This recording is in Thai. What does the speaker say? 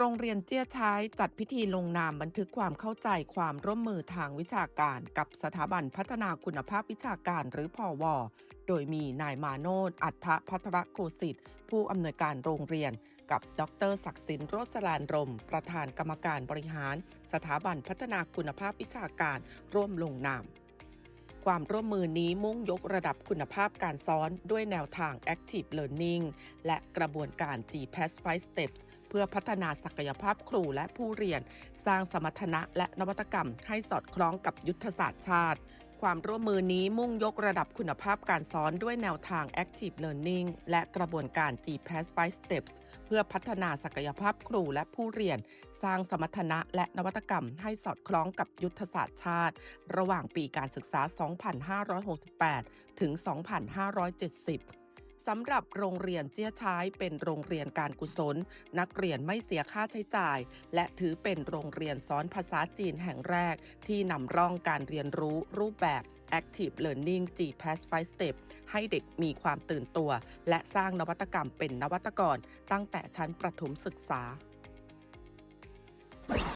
โรงเรียนเจียช้ายจัดพิธีลงนามบันทึกความเข้าใจความร่วมมือทางวิชาการกับสถาบันพัฒนาคุณภาพวิชาการหรือพอวโดยมีนายมาโนดอัฏฐพัทรโกสิทธิ์ผู้อำนวยการโรงเรียน กับดรศักดิ์สินโรสลานรม ประธานกรรมการบริหาร สถาบันพัฒนาคุณภาพวิชาการร่วมลงนาม ความร่วมมือนี้มุ่งยกระดับคุณภาพการสอนด้วยแนวทาง Active Learning และกระบวนการ GPAS 5 Steps เพื่อพัฒนาศักยภาพครูและผู้เรียน สร้างสมรรถนะและนวัตกรรมให้สอดคล้องกับยุทธศาสตร์ชาติ ความร่วมมือนี้มุ่งยกระดับคุณภาพการสอนด้วยแนวทาง Active Learning และกระบวนการ GPAS 5 Steps เพื่อพัฒนาศักยภาพครูและผู้เรียน สร้างสมรรถนะและนวัตกรรมให้สอดคล้องกับยุทธศาสตร์ชาติ ระหว่างปีการศึกษา 2568 ถึง 2570 สำหรับโรงเรียนเจี้ยช้ายเป็นโรงเรียนการกุศล นักเรียนไม่เสียค่าใช้จ่าย และถือเป็นโรงเรียนสอนภาษาจีนแห่งแรก ที่นำร่องการเรียนรู้รูปแบบ Active Learning GPAS 5 Step ให้เด็กมีความตื่นตัว และสร้างนวัตกรรมเป็นนวัตกรตั้งแต่ชั้นประถมศึกษา